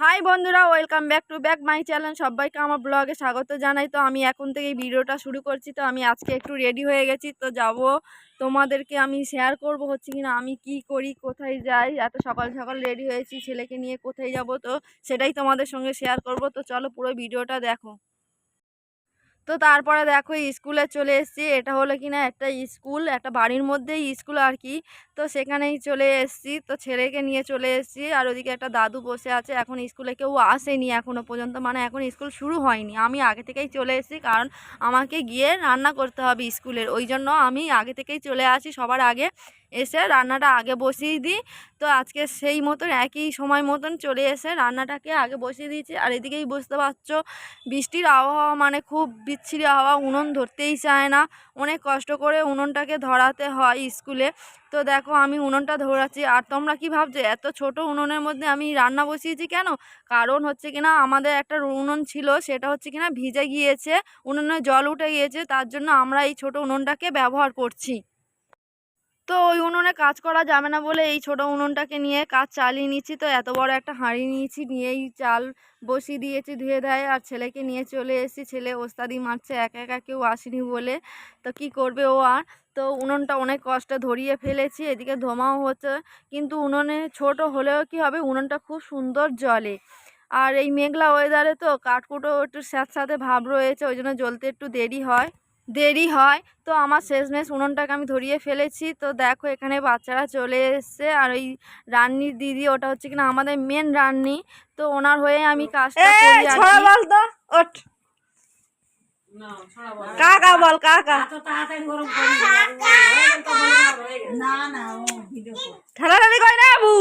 High বন্ধুরা, welcome back to back my channel. সবাইকে আমার ব্লগে স্বাগত জানাই। তো আমি এখন থেকে এই ভিডিওটা শুরু করছি। তো আমি আজকে একটু রেডি হয়ে গেছি। তো যাব, তোমাদেরকে আমি শেয়ার করব হচ্ছে কি না আমি কি করি, কোথায় যাই? এত সকাল সকাল রেডি হয়েছি, ছেলেকে নিয়ে কোথায় যাব? তো সেটাই তোমাদের সঙ্গে শেয়ার করব। তো চলো পুরো ভিডিওটা দেখো। তো তারপরে দেখো, স্কুলে চলে এসেছি। এটা হলো কি না একটা স্কুল, একটা বাড়ির মধ্যেই স্কুল আর কি। তো সেখানেই চলে এসেছি। তো ছেলেকে নিয়ে চলে এসেছি। আর ওদিকে একটা দাদু বসে আছে। এখন স্কুলে কেউ আসেনি এখনও পর্যন্ত। মানে এখন স্কুল শুরু হয়নি। আমি আগে থেকেই চলে এসেছি। কারণ আমাকে গিয়ে রান্না করতে হবে স্কুলের। ওই জন্য আমি আগে থেকেই চলে আসি সবার আগে। এসে রান্নাটা আগে বসিয়ে দিই। তো আজকে সেই মতন, একই সময় মতন চলে এসে রান্নাটাকে আগে বসিয়ে দিয়েছি। আর এদিকেই বুঝতে পারছ, বৃষ্টির আবহাওয়া মানে খুব বিচ্ছিরি আবহাওয়া। উনুন ধরতেই চায় না। অনেক কষ্ট করে উনুনটাকে ধরাতে হয় স্কুলে। তো দেখো আমি উনুনটা ধরাচ্ছি। আর তোমরা কি ভাবছ, এত ছোট উনুনের মধ্যে আমি রান্না বসিয়েছি কেন? কারণ হচ্ছে কিনা আমাদের একটা উনুন ছিল, সেটা হচ্ছে কিনা ভিজে গিয়েছে, উনুনে জল উঠে গিয়েছে, তার জন্য আমরা এই ছোট উনুনটাকে ব্যবহার করছি। তো ওই উনুনে কাজ করা যাবে না বলে এই ছোট উনুনটাকে নিয়ে কাজ চালিয়ে নিচ্ছি। তো এত বড় একটা হাঁড়ি নিয়েছি, নিয়েই চাল বসিয়ে দিয়েছি ধুয়ে দেয় আর ছেলেকে নিয়ে চলে এসেছি। ছেলে ওস্তাদি মারছে, একা একা কেউ আসেনি বলে। তো কি করবে ও আর? তো উনুনটা অনেক কষ্টে ধরিয়ে ফেলেছি, এদিকে ধোমাও হচ্ছে। কিন্তু উনুনে ছোট হলেও কি হবে? উনুনটা খুব সুন্দর জলে আর এই মেঘলা ওয়েদারে তো কাঠকুটো একটু স্যাঁতস্যাঁতে ভাব রয়েছে, ওই জন্য জ্বলতে একটু দেরি হয়। দেরি হয়। তো আমার শেষমেশ উনুনটাকে আমি ধরিয়ে ফেলেছি। তো দেখো এখানে বাচ্চারা চলে এসছে। আর ওই রান্নির দিদি ওটা হচ্ছে কিনা আমাদের মেন রান্নি। তো ওনার হয়ে আমি কাজটা করি ওঠ। কাকা বল কাকা। ঠালাঠালি করে না। বাবু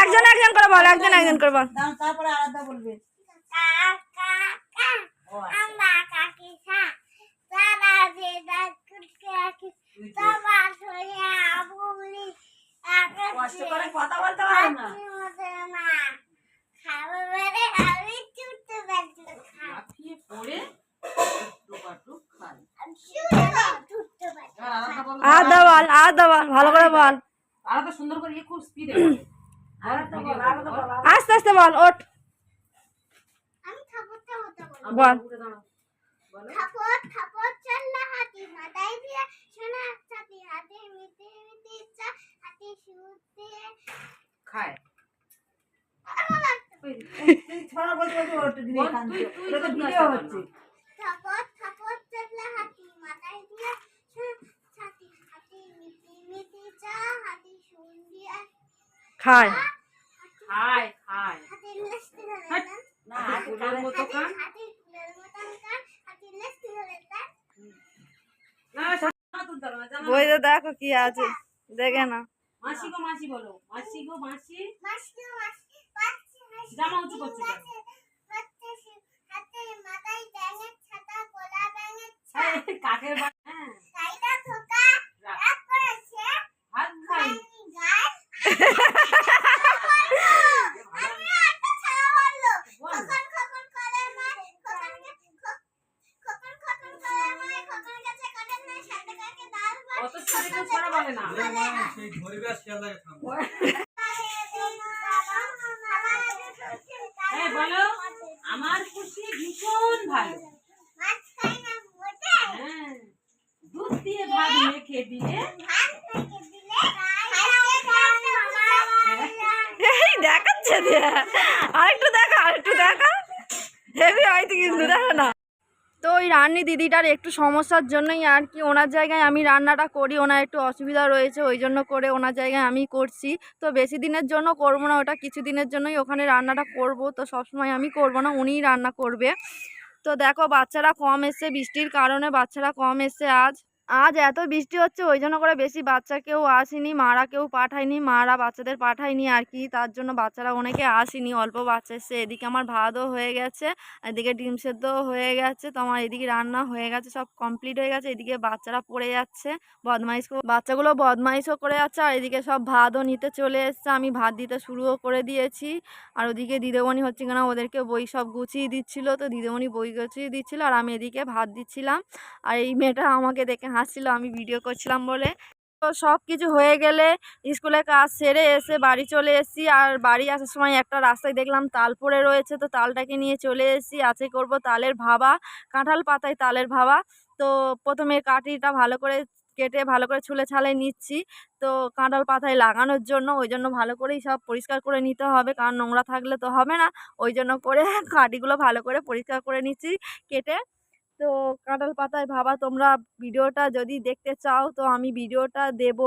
একজন একজন করে বল একজন একজন করে বল। তারপরে আলাদা বলবে। কষ্ট করে কথা বলতে পারো না লাফিয়ে পড়ে টুকাটুক খায় এবার আলাদা বলো আদা বল আদা বল ভালো করে বল। আলাদা সুন্দর করে খুব স্পিডে আলাদা বল আলাদা বল। আস্তে আস্তে বল ওঠ। খায়। বল, খায়। খায় খায়। হাট। দেন না মতো কান হাতি ফুলের মতন কান হাতি লেস্তি ধরে দেন না জামা তুলতে হবে না, জামা বইতে দেখো কি আছে। দেখে না মাসি গো মাসি বলো। মাসি গো মাসি। মাসি মাসি পাচ্ছি হাসি জামা উঁচু করছে কেন? হচ্ছে হাতে মাথায় ব্যাঙের ছাতা গোলা ব্যাঙের ছাতা এই, কাকের বা- হ্যাঁ সাইডা থোকা রাখ। রাগ করেছে হাত খাই আমি গায় আমি একটা ছাড়া বলল বল। খোকন খোকন করে মা খোকনকে খো- খোকন খোকন করে মা খোকন কাছে কটন না সাথে কাকে দাল ভাত অত ছোট কেউ ছড়া বলে না। সেই ধরবে আর শিয়াল লাগে থামবে বলো আমার খুশি ভীষণ ভালো। মাছ খাই না মোটে হ্যাঁ দুধ দিয়ে ভাত মেখে দিলে দেখাচ্ছে আরেকটু দেখা আরেকটু দেখা। হেভি হয়তো কিন্তু দেখো না। তো ওই রান্নি দিদিটার একটু সমস্যার জন্যই আর কি, ওনার জায়গায় আমি রান্নাটা করি, ওনার একটু অসুবিধা রয়েছে, ওই জন্য করে ওনার জায়গায় আমি করছি। তো বেশি দিনের জন্য করব না, ওটা কিছু দিনের জন্যই ওখানে রান্নাটা করব, তো সবসময় আমি করব না, উনিই রান্না করবে। তো দেখো, বাচ্চারা কম এসছে, বৃষ্টির কারণে বাচ্চারা কম এসছে আজ। আজ এত বৃষ্টি হচ্ছে, ওই জন্য করে বেশি বাচ্চা কেউ আসেনি, মারা কেউ পাঠায়নি, মারা বাচ্চাদের পাঠায়নি আর কি, তার জন্য বাচ্চারা অনেকে আসেনি, অল্প বাচ্চা এসছে, এদিকে আমার ভাতও হয়ে গেছে, এদিকে ডিম সেদ্ধও হয়ে গেছে, তো আমার এদিকে রান্না হয়ে গেছে, সব কমপ্লিট হয়ে গেছে, এদিকে বাচ্চারা পড়ে যাচ্ছে, বদমাইশ বাচ্চাগুলো বদমাইশও করে যাচ্ছে, আর এদিকে সব ভাতও নিতে চলে এসছে, আমি ভাত দিতে শুরুও করে দিয়েছি, আর ওদিকে দিদিমণি হচ্ছে কিনা ওদেরকে বই সব গুছিয়ে দিচ্ছিল, তো দিদিমণি বই গুছিয়ে দিচ্ছিল, আর আমি এদিকে ভাত দিচ্ছিলাম, আর এই মেয়েটা আমাকে দেখে হাসছিল, আমি ভিডিও করছিলাম বলে। তো সব কিছু হয়ে গেলে স্কুলে কাজ সেরে এসে বাড়ি চলে এসেছি। আর বাড়ি আসার সময় একটা রাস্তায় দেখলাম তাল পড়ে রয়েছে। তো তালটাকে নিয়ে চলে এসেছি। আছে করব তালের ভাবা, কাঁঠাল পাতায় তালের ভাবা। তো প্রথমে কাঠিটা ভালো করে কেটে, ভালো করে ছুলে ছালে নিচ্ছি। তো কাঁঠাল পাতায় লাগানোর জন্য, ওই জন্য ভালো করেই সব পরিষ্কার করে নিতে হবে। কারণ নোংরা থাকলে তো হবে না। ওই জন্য করে কাঠিগুলো ভালো করে পরিষ্কার করে নিচ্ছি, কেটে তো কাঁঠাল পাতায় ভাবা, তোমরা ভিডিওটা যদি দেখতে চাও তো আমি ভিডিওটা দেব।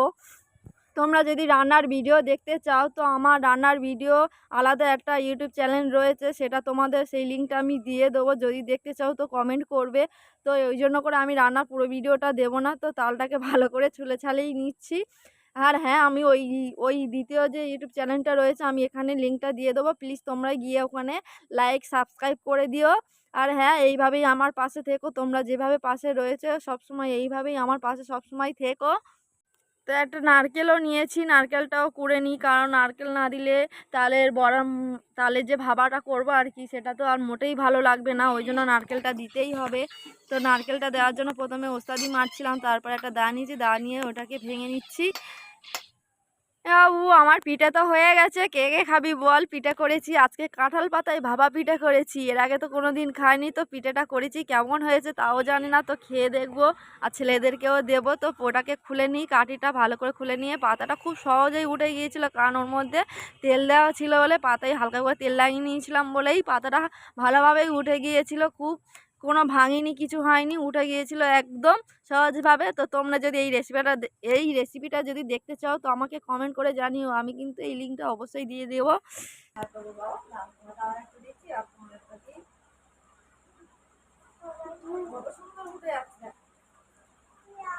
তোমরা যদি রান্নার ভিডিও দেখতে চাও তো আমার রান্নার ভিডিও আলাদা একটা ইউটিউব চ্যানেল রয়েছে, সেটা তোমাদের সেই লিঙ্কটা আমি দিয়ে দেবো। যদি দেখতে চাও তো কমেন্ট করবে। তো ওই জন্য করে আমি রান্নার পুরো ভিডিওটা দেবো না, তো তালটাকে ভালো করে ছুলে ছালেই নিচ্ছি। আর হ্যাঁ আমি ওই ওই দ্বিতীয় যে ইউটিউব চ্যানেলটা রয়েছে, আমি এখানে লিঙ্কটা দিয়ে দেবো। প্লিজ তোমরা গিয়ে ওখানে লাইক, সাবস্ক্রাইব করে দিও। আর হ্যাঁ এইভাবেই আমার পাশে থেকো। তোমরা যেভাবে পাশে রয়েছে, সবসময় এইভাবেই আমার পাশে সবসময় থেকো। তো একটা নারকেলও নিয়েছি। নারকেলটাও কুড়ে নিই, কারণ নারকেল না দিলে তালের বড়া তালের যে ভাবাটা করব আর কি, সেটা তো আর মোটেই ভালো লাগবে না। ওই জন্য নারকেলটা দিতেই হবে। তো নারকেলটা দেওয়ার জন্য প্রথমে ওস্তাদি মারছিলাম, তারপর একটা দা নিয়েছি। দা নিয়ে ওটাকে ভেঙে নিচ্ছি। উ আমার পিঠে তো হয়ে গেছে। কে কে খাবি বল? পিঠে করেছি। আজকে কাঁঠাল পাতায় ভাবা পিঠে করেছি। এর আগে তো কোনো দিন খাইনি। তো পিঠেটা করেছি। কেমন হয়েছে তাও জানি না। তো খেয়ে দেখব। আর ছেলেদেরকেও দেবো। তো পোটাকে খুলে নিই, কাঠিটা ভালো করে খুলে নিয়ে পাতাটা খুব সহজেই উঠে গিয়েছিল। কারণ ওর মধ্যে তেল দেওয়া ছিল বলে পাতায় হালকা করে তেল লাগিয়ে নিয়েছিলাম বলেই পাতাটা ভালোভাবেই উঠে গিয়েছিল খুব। কোনো ভাঙিনি কিছু হয়নি উঠে গিয়েছিল একদম সহজভাবে। তো তোমরা যদি এই রেসিপিটা এই রেসিপিটা যদি দেখতে চাও তো আমাকে কমেন্ট করে জানিও আমি কিন্তু এই লিঙ্কটা অবশ্যই দিয়ে দেবো।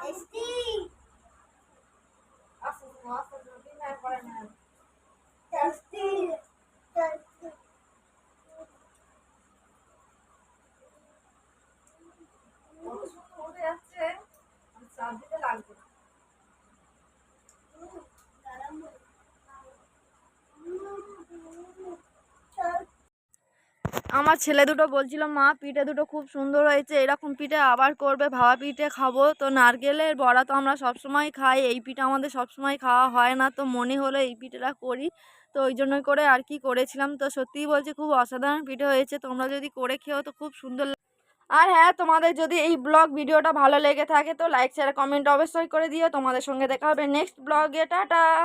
এসটি টেস্টি আমার ছেলে দুটো বলছিল, মা, পিঠে দুটো খুব সুন্দর হয়েছে, এরকম পিঠে আবার করবে ভাবা পিঠে খাব। তো নারকেলের বড়া তো আমরা সবসময় খাই, এই পিঠে আমাদের সবসময় খাওয়া হয় না, তো মনে হলো এই পিঠেটা করি। তো ওই জন্য করে আর কি করেছিলাম। তো সত্যিই বলছি, খুব অসাধারণ পিঠে হয়েছে, তোমরা যদি করে খেও তো খুব সুন্দর আর হ্যাঁ তোমাদের যদি এই ব্লগ ভিডিওটা ভালো লেগে থাকে, তো লাইক শেয়ার কমেন্ট অবশ্যই করে দিও। তোমাদের সঙ্গে দেখা হবে নেক্সট ব্লগে, টাটা!